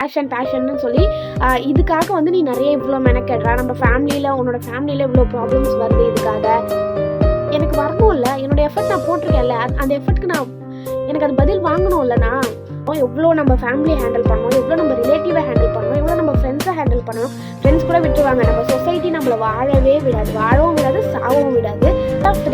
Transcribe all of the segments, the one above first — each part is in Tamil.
பேஷன் பேஷன்னு சொல்லி இதுக்காக வந்து நீ நிறைய இவ்வளோ மெனக்கெடுறா. நம்ம ஃபேமிலியில் உன்னோட ஃபேமிலியில் இவ்வளோ ப்ராப்ளம்ஸ் வருது இதுக்காக. எனக்கு வரணும்ல என்னோட எஃபர்ட் நான் போட்டிருக்கேன்ல. அது- அந்த எஃபர்ட்க்கு நான் எனக்கு அது பதில் வாங்கணும்லண்ணா எவ்வளோ நம்ம ஃபேமிலியை ஹேண்டில் பண்ணணும்? எவ்வளோ நம்ம ரிலேட்டிவை ஹேண்டில் பண்ணணும்? எவ்வளோ நம்ம ஃப்ரெண்ட்ஸை ஹேண்டில் பண்ணணும்? ஃப்ரெண்ட்ஸ் கூட விட்டுருவாங்க. நம்ம சொசைட்டி நம்மளை வாழவே விடாது. வாழவும் விடாது சாகவும் விடாது.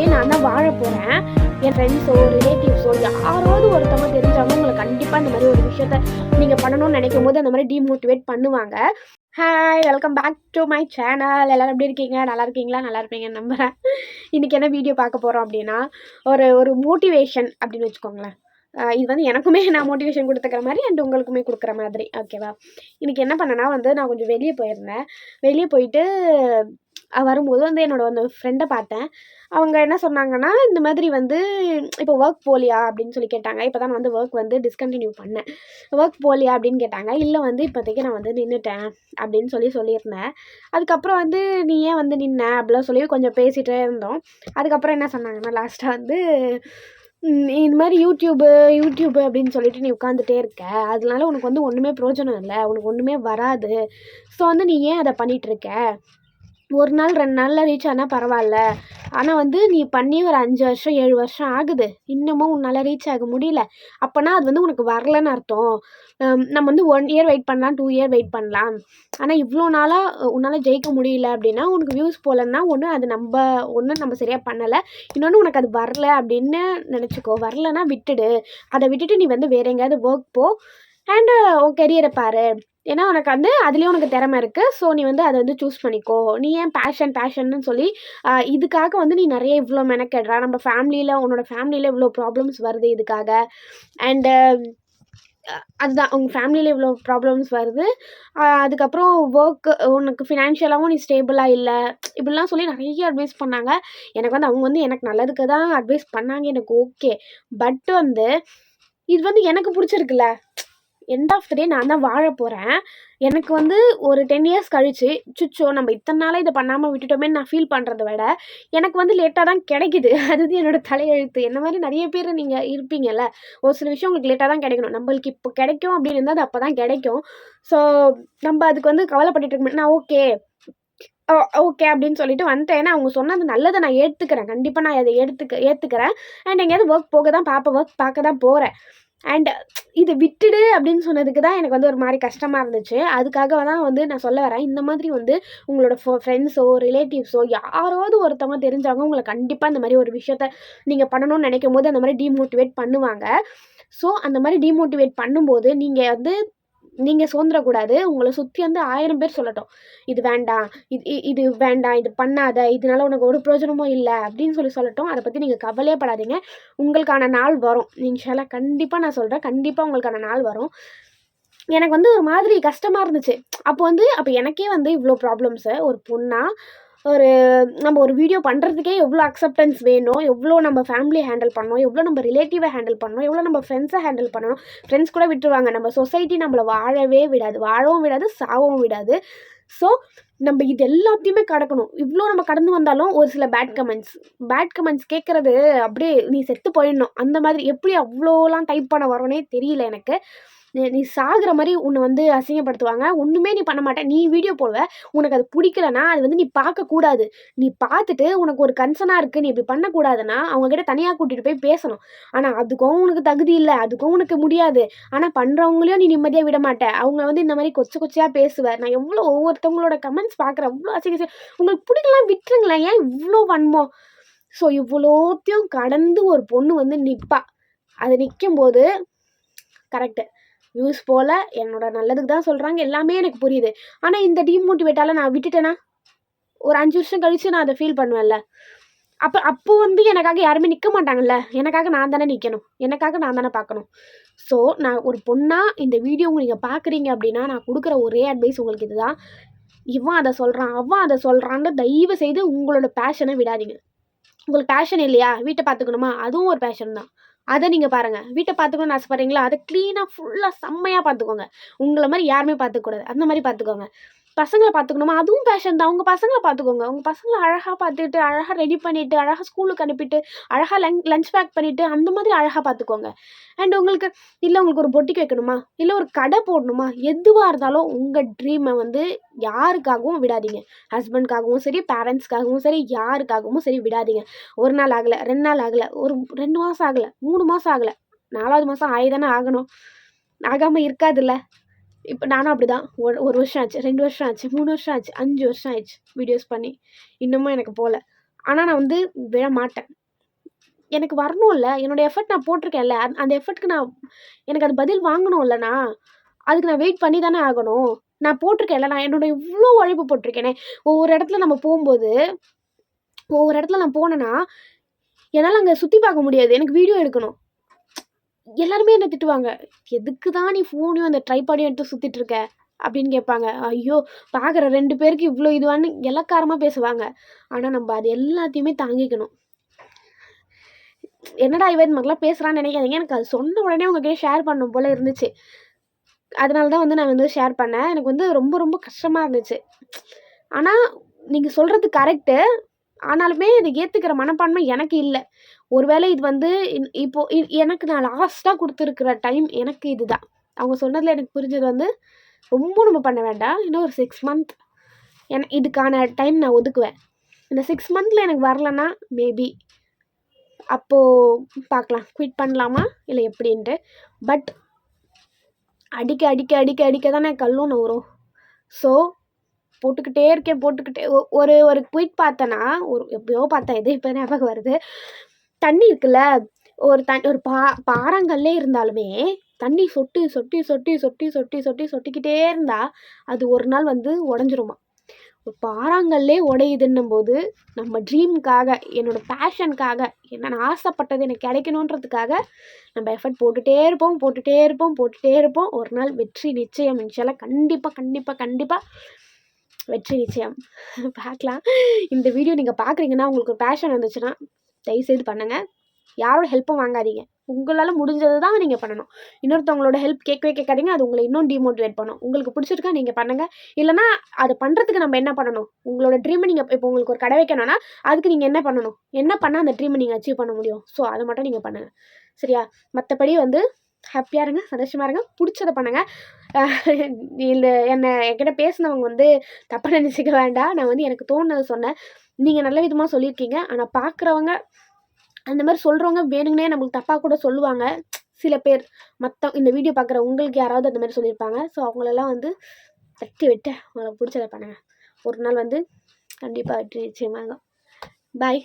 நான் தான் வாழ போகிறேன் என் ஃப்ரெண்ட்ஸோ ரிலேட்டிவ்ஸோ யாராவது ஒருத்தவங்க தெரிஞ்சவங்க உங்களை கண்டிப்பாக இந்த மாதிரி ஒரு விஷயத்த நீங்கள் பண்ணணும்னு நினைக்கும் போது அந்த மாதிரி டிமோட்டிவேட் பண்ணுவாங்க. Hi welcome back to my channel எல்லோரும் எப்படி இருக்கீங்க? நல்லா இருக்கீங்களா? நல்லா இருப்பீங்கன்னு நம்புகிறேன் இன்றைக்கி என்ன வீடியோ பார்க்க போகிறோம் அப்படின்னா ஒரு ஒரு மோட்டிவேஷன் அப்படின்னு வச்சுக்கோங்களேன். இது வந்து எனக்குமே நான் மோட்டிவேஷன் கொடுத்துக்கிற மாதிரி அண்ட் உங்களுக்குமே கொடுக்குற மாதிரி. ஓகேவா இன்றைக்கி என்ன பண்ணேன்னா வந்து நான் கொஞ்சம் வெளியே போயிருந்தேன். வெளியே போயிட்டு வரும்போது வந்து என்னோட அந்த ஃப்ரெண்டை பார்த்தேன். அவங்க என்ன சொன்னாங்கன்னா இந்த மாதிரி வந்து இப்போ ஒர்க் போலியா? அப்படின்னு சொல்லி கேட்டாங்க. இப்போ தான் நான் வந்து ஒர்க் வந்து டிஸ்கண்டினியூ பண்ணேன். ஒர்க் போலியா? அப்படின்னு கேட்டாங்க. இல்லை வந்து இப்போதைக்கு நான் வந்து நின்றுட்டேன் அப்படின்னு சொல்லி சொல்லியிருந்தேன். அதுக்கப்புறம் வந்து நீ ஏன் வந்து நின்ன? அப்படிலாம் சொல்லி கொஞ்சம் பேசிகிட்டே இருந்தோம். அதுக்கப்புறம் என்ன சொன்னாங்கன்னா லாஸ்ட்டாக வந்து இந்த மாதிரி யூடியூப்பு யூடியூப்பு அப்படின்னு சொல்லிட்டு நீ உட்காந்துட்டே இருக்க. அதனால உனக்கு வந்து ஒன்றுமே பிரோஜனம் இல்லை. உனக்கு ஒன்றுமே வராது. ஸோ வந்து நீ ஏன் அதை பண்ணிகிட்டு இருக்க? ஒரு நாள் ரெண்டு நாளில் ரீச் ஆனால் பரவாயில்ல ஆனால் வந்து நீ பண்ணி ஒரு அஞ்சு வருஷம் ஏழு வருஷம் ஆகுது. இன்னமும் உன்னால் ரீச் ஆக முடியல. அப்போனா அது வந்து உனக்கு வரலன்னு அர்த்தம். நம்ம வந்து ஒன் இயர் வெயிட் பண்ணலாம் டூ இயர் வெயிட் பண்ணலாம். ஆனால் இவ்வளோ நாளாக உன்னால் ஜெயிக்க முடியல அப்படின்னா உனக்கு வியூஸ் போகலன்னா ஒன்று அது நம்ம ஒன்று நம்ம சரியாக பண்ணலை. இன்னொன்று உனக்கு அது வரல அப்படின்னு நினச்சிக்கோ. வரலன்னா விட்டுடு. அதை விட்டுட்டு நீ வந்து வேற எங்கேயாவது ஒர்க் போ. அண்டு உன் கெரியரை பாரு. ஏன்னா உனக்கு வந்து அதுலேயும் உனக்கு திறமை இருக்குது ஸோ நீ வந்து அதை வந்து சூஸ் பண்ணிக்கோ. நீ ஏன் பேஷன் பேஷன்னு சொல்லி இதுக்காக வந்து நீ நிறைய இவ்வளோ மெனக்கெடுறா. நம்ம ஃபேமிலியில் உன்னோட ஃபேமிலியில் இவ்வளோ ப்ராப்ளம்ஸ் வருது இதுக்காக. அண்டு அதுதான் உங்கள் ஃபேமிலியில் இவ்வளோ ப்ராப்ளம்ஸ் வருது. அதுக்கப்புறம் ஒர்க்கு உனக்கு ஃபினான்ஷியலாகவும் நீ ஸ்டேபிளாக இல்லை. இப்படிலாம் சொல்லி நிறைய அட்வைஸ் பண்ணாங்க. எனக்கு வந்து அவங்க வந்து எனக்கு நல்லதுக்கு தான் அட்வைஸ் பண்ணாங்க. எனக்கு ஓகே பட் வந்து இது வந்து எனக்கு பிடிச்சிருக்குல்ல. எண்ட் ஆஃப் த டே நான் தான் வாழ போகிறேன் எனக்கு வந்து ஒரு டென் இயர்ஸ் கழிச்சு சுச்சோ நம்ம இத்தனை நாளாக இதை பண்ணாமல் விட்டுட்டோமேன்னு நான் ஃபீல் பண்ணுறத விட எனக்கு வந்து லேட்டாக தான் கிடைக்குது. அது வந்து என்னோட தலையெழுத்து. என்ன மாதிரி நிறைய பேர் நீங்கள் இருப்பீங்கல்ல ஒரு சில விஷயம் உங்களுக்கு லேட்டாக தான் கிடைக்கணும். நம்மளுக்கு இப்போ கிடைக்கும் அப்படின்னு இருந்தால் அது அப்போ தான் கிடைக்கும். ஸோ நம்ம அதுக்கு வந்து கவலைப்பட்டுட்டு இருக்க நான் ஓகே ஓகே அப்படின்னு சொல்லிட்டு வந்துட்டேன். ஏன்னா அவங்க சொன்னது நல்லதை நான் ஏற்றுக்கிறேன் கண்டிப்பாக நான் அதை எடுத்துக்க ஏற்றுக்கிறேன் அண்ட் எங்கேயாவது ஒர்க் போக தான் பார்ப்பேன் ஒர்க் பார்க்க தான் போகிறேன் அண்ட் இதை விட்டுடு அப்படின்னு சொன்னதுக்கு தான் எனக்கு வந்து ஒரு மாதிரி கஷ்டமாக இருந்துச்சு. அதுக்காக தான் வந்து நான் சொல்ல வரேன். இந்த மாதிரி வந்து உங்களோட ஃபோ ஃப்ரெண்ட்ஸோ ரிலேட்டிவ்ஸோ யாராவது ஒருத்தவங்க தெரிஞ்சவங்க உங்களை கண்டிப்பாக இந்த மாதிரி ஒரு விஷயத்த நீங்கள் பண்ணணும்னு நினைக்கும் போது அந்த மாதிரி டீமோட்டிவேட் பண்ணுவாங்க. ஸோ அந்த மாதிரி டீமோட்டிவேட் பண்ணும்போது நீங்கள் வந்து நீங்கள் சுதந்திரக்கூடாது. உங்களை சுற்றி வந்து ஆயிரம் பேர் சொல்லட்டும். இது வேண்டாம். இது இ- இது வேண்டாம். இது பண்ணாத. இதனால உனக்கு ஒரு பிரயோஜனமும் இல்லை. அப்படின்னு சொல்லி சொல்லட்டும். அதை பற்றி நீங்கள் கவலையே படாதீங்க. உங்களுக்கான நாள் வரும். இன்ஷால்லா கண்டிப்பாக நான் சொல்கிறேன் கண்டிப்பாக உங்களுக்கான நாள் வரும். எனக்கு வந்து ஒரு மாதிரி கஷ்டமாக இருந்துச்சு. அப்போ வந்து அப்போ எனக்கே வந்து இவ்வளோ ப்ராப்ளம்ஸு ஒரு பொண்ணாக ஒரு நம்ம ஒரு வீடியோ பண்ணுறதுக்கே எவ்வளோ அக்செப்டன்ஸ் வேணும்? எவ்வளோ நம்ம ஃபேமிலி ஹேண்டில் பண்ணணும்? எவ்வளோ நம்ம ரிலேட்டிவை ஹேண்டில் பண்ணணும்? எவ்வளோ நம்ம ஃப்ரெண்ட்ஸை ஹேண்டில் பண்ணணும்? ஃப்ரெண்ட்ஸ் கூட விட்டுருவாங்க. நம்ம சொசைட்டி நம்மளை வாழவே விடாது. வாழவும் விடாது சாகவும் விடாது. ஸோ நம்ம இது எல்லாத்தையுமே கடக்கணும். இவ்வளோ நம்ம கடந்து வந்தாலும் ஒரு சில பேட் கமெண்ட்ஸ் பேட் கமெண்ட்ஸ் கேட்குறது அப்படியே நீ செத்து போயிடணும். அந்த மாதிரி எப்படி அவ்வளோலாம் டைப் பண்ண வரோனே தெரியல எனக்கு. நீ- சாகிற சாகுற மாதிரி உன்னை வந்து அசிங்கப்படுத்துவாங்க. ஒன்றுமே நீ பண்ண மாட்டேன் நீ வீடியோ போடுவ. உனக்கு அது பிடிக்கலனா அது வந்து நீ பார்க்கக்கூடாது நீ பார்த்துட்டு உனக்கு ஒரு கன்சர்னாக இருக்குது நீ இப்படி பண்ணக்கூடாதுன்னா அவங்கக்கிட்ட தனியாக கூட்டிகிட்டு போய் பேசணும். ஆனால் அதுக்கும் உனக்கு தகுதி இல்லை. அதுக்கும் உனக்கு முடியாது. ஆனால் பண்ணுறவங்களையும் நீ நிம்மதியாக விட மாட்டேன் அவங்க வந்து இந்த மாதிரி கொச்சை கொச்சையாக பேசுவேன் நான் எவ்வளோ ஒவ்வொருத்தவங்களோட கமெண்ட்ஸ் பார்க்குறேன். அவ்வளோ அசிங்க உங்களுக்கு பிடிக்கலாம் விட்டுருங்களேன். ஏன் இவ்வளோ வன்மோ ஸோ இவ்வளோத்தையும் கடந்து ஒரு பொண்ணு வந்து நிற்பா அது நிற்கும்போது கரெக்டு வியூஸ் போல் என்னோட நல்லதுக்கு தான் சொல்கிறாங்க எல்லாமே எனக்கு புரியுது. ஆனால் இந்த டீமோட்டிவேட்டால நான் விட்டுட்டேனா? ஒரு அஞ்சு வருஷம் கழித்து நான் அதை ஃபீல் பண்ணுவேன்ல. அப்போ அப்போ வந்து எனக்காக யாருமே நிற்க மாட்டாங்கல்ல. எனக்காக நான் தானே நிற்கணும் எனக்காக நான் தானே பார்க்கணும். ஸோ நான் ஒரு பொண்ணாக இந்த வீடியோ நீங்கள் பார்க்குறீங்க அப்படின்னா நான் கொடுக்குற ஒரே அட்வைஸ் உங்களுக்கு இதுதான். இவன் அதை சொல்கிறான் அவன் அதை சொல்கிறான்னு தயவு செய்து உங்களோட பேஷனை விடாதீங்க. உங்களுக்கு பேஷன் இல்லையா? வீட்டை பார்த்துக்கணுமா? அதுவும் ஒரு பேஷன் தான். அதை நீங்கள் பாருங்கள் வீட்டை பார்த்துக்கணும்னு ஆசைப்படுறீங்களா? அதை க்ளீனாக ஃபுல்லாக செம்மையாக பார்த்துக்கோங்க உங்களை மாதிரி யாருமே பார்த்துக்கூடாது அந்த மாதிரி பார்த்துக்கோங்க பசங்களை பார்த்துக்கணுமா? அதுவும் பேஷன் தான். உங்கள் பசங்களை பார்த்துக்கோங்க. உங்கள் பசங்களை அழகாக பார்த்துட்டு அழகாக ரெடி பண்ணிவிட்டு அழகாக ஸ்கூலுக்கு அனுப்பிட்டு அழகாக லங் லஞ்ச் பேக் பண்ணிவிட்டு அந்த மாதிரி அழகாக பார்த்துக்கோங்க. அண்ட் உங்களுக்கு இல்லை உங்களுக்கு ஒரு பொட்டிக்கு வைக்கணுமா? இல்லை ஒரு கடை போடணுமா? எதுவாக இருந்தாலும் உங்கள் ட்ரீமை வந்து யாருக்காகவும் விடாதீங்க. ஹஸ்பண்ட்காகவும் சரி பேரண்ட்ஸ்க்காகவும் சரி யாருக்காகவும் சரி விடாதீங்க. ஒரு நாள் ஆகலை ரெண்டு நாள் ஆகலை ஒரு ரெண்டு மாதம் ஆகலை மூணு மாதம் ஆகலை நாலாவது மாதம் ஆகி தானே ஆகணும். ஆகாமல் இருக்காதுல்ல? இப்போ நானும் அப்படி தான் ஒரு ஒரு வருஷம் ஆச்சு ரெண்டு வருஷம் ஆச்சு மூணு வருஷம் ஆச்சு அஞ்சு வருஷம் ஆயிடுச்சு வீடியோஸ் பண்ணி. இன்னமும் எனக்கு போகல ஆனால் நான் வந்து விழ மாட்டேன். எனக்கு வரணும்ல என்னோடய எஃபர்ட் நான் போட்டிருக்கேன்ல. அந்த அந்த எஃபர்ட்க்கு நான் எனக்கு அது பதில் வாங்கணும்லண்ணா அதுக்கு நான் வெயிட் பண்ணி தானே ஆகணும். நான் போட்டிருக்கேன்ல நான் என்னோட இவ்வளோ உழைப்பு போட்டிருக்கேனே. ஒவ்வொரு இடத்துல நம்ம போகும்போது ஒவ்வொரு இடத்துல நான் போனேன்னா என்னால் அங்கே சுற்றி பார்க்க முடியாது. எனக்கு வீடியோ எடுக்கணும். எல்லாருமே என்ன திட்டுவாங்க? எதுக்கு தான் நீ ஃபோனையும் அந்த ட்ரைபாடையும் எடுத்து சுற்றிட்டு இருக்க அப்படின்னு கேட்பாங்க. ஐயோ பார்க்குற ரெண்டு பேருக்கு இவ்வளோ இதுவான்னு இலக்காரமாக பேசுவாங்க. ஆனால் நம்ம அது எல்லாத்தையுமே தாங்கிக்கணும். என்னடா இவன் மாதிரிலாம் பேசுகிறான்னு நினைக்காதீங்க. எனக்கு அது சொன்ன உடனே உங்ககிட்ட ஷேர் பண்ணும் போல் இருந்துச்சு. அதனால தான் வந்து நான் வந்து ஷேர் பண்ணேன். எனக்கு வந்து ரொம்ப ரொம்ப கஷ்டமாக இருந்துச்சு. ஆனால் நீங்கள் சொல்கிறது கரெக்டு ஆனாலுமே இதை ஏற்றுக்கிற மனப்பான்மை எனக்கு இல்லை. ஒருவேளை இது வந்து இன் இப்போ இ எனக்கு நான் லாஸ்ட்டாக கொடுத்துருக்குற டைம் எனக்கு இதுதான் அவங்க சொன்னதில் எனக்கு புரிஞ்சது வந்து ரொம்ப நம்ம பண்ண வேண்டாம். இன்னும் ஒரு சிக்ஸ் மந்த் என இதுக்கான டைம் நான் ஒதுக்குவேன். இந்த சிக்ஸ் மந்தில் எனக்கு வரலன்னா மேபி அப்போது பார்க்கலாம் குவிட் பண்ணலாமா? இல்லை எப்படின்ட்டு. பட் அடிக்க அடிக்க அடிக்க அடிக்க தானே கல்லும் நவரும் ஸோ போட்டுக்கிட்டே இருக்கேன் போட்டுக்கிட்டே ஒரு ஒரு ட்வீட் பார்த்தேன்னா ஒரு எப்பயோ பார்த்தேன் இது இப்போ ஞாபகம் வருது? தண்ணி இருக்குல்ல ஒரு தண்ணி ஒரு பா பாறாங்கல்லே இருந்தாலுமே தண்ணி சொட்டி சொட்டி சொட்டி சொட்டி சொட்டி சொட்டி சொட்டிக்கிட்டே இருந்தால் அது ஒரு நாள் வந்து உடஞ்சிருமா. ஒரு பாறாங்கல்லே உடையுதுன்னும் போது நம்ம ட்ரீம்க்காக என்னோட பேஷனுக்காக என்னென்ன ஆசைப்பட்டது எனக்கு கிடைக்கணுன்றதுக்காக நம்ம எஃபர்ட் போட்டுகிட்டே இருப்போம் போட்டுகிட்டே இருப்போம் போட்டுகிட்டே இருப்போம். ஒரு நாள் வெற்றி நிச்சயம் இன்ஷால்லா கண்டிப்பாக கண்டிப்பாக கண்டிப்பாக வெற்றி நிச்சயம். பார்க்கலாம். இந்த வீடியோ நீங்கள் பார்க்குறீங்கன்னா உங்களுக்கு ஒரு பேஷன் இருந்துச்சுன்னா தயவுசெய்து பண்ணுங்கள் யாரோட ஹெல்ப்பும் வாங்காதீங்க. உங்களால் முடிஞ்சது தான் நீங்கள் பண்ணணும். இன்னொருத்தவங்களோட ஹெல்ப் கேட்கவே கேட்காதீங்க. அது உங்களை இன்னும் டிமோட்டிவேட் பண்ணும். உங்களுக்கு பிடிச்சிருக்கா நீங்கள் பண்ணுங்கள் இல்லைனா அது பண்ணுறதுக்கு நம்ம என்ன பண்ணணும்? உங்களோட ட்ரீமை நீங்கள் இப்போ உங்களுக்கு ஒரு கடை வைக்கணும்னா அதுக்கு நீங்கள் என்ன பண்ணணும்? என்ன பண்ணால் அந்த ட்ரீமை நீங்கள் அச்சீவ் பண்ண முடியும்? ஸோ அதை மட்டும் நீங்கள் பண்ணுங்கள் சரியா? மற்றபடி வந்து ஹாப்பியாக இருங்க சந்தோஷமாக இருங்க. பிடிச்சத பண்ணுங்கள் இந்த என்னை என்கிட்ட பேசினவங்க வந்து தப்பாக நினச்சிக்க வேண்டாம். நான் வந்து எனக்கு தோணுனதை சொன்னேன். நீங்கள் நல்ல விதமாக சொல்லியிருக்கீங்க. ஆனால் பார்க்குறவங்க அந்த மாதிரி சொல்கிறவங்க வேணுங்கனே நம்மளுக்கு தப்பாக கூட சொல்லுவாங்க. சில பேர் மற்ற இந்த வீடியோ பார்க்குற உங்களுக்கு யாராவது அந்த மாதிரி சொல்லியிருப்பாங்க. ஸோ அவங்களெல்லாம் வந்து தட்டி விட்டு உங்களுக்கு பிடிச்சத பண்ணுங்கள் ஒரு நாள் வந்து கண்டிப்பாக வெற்றி நிச்சயமாக. பாய்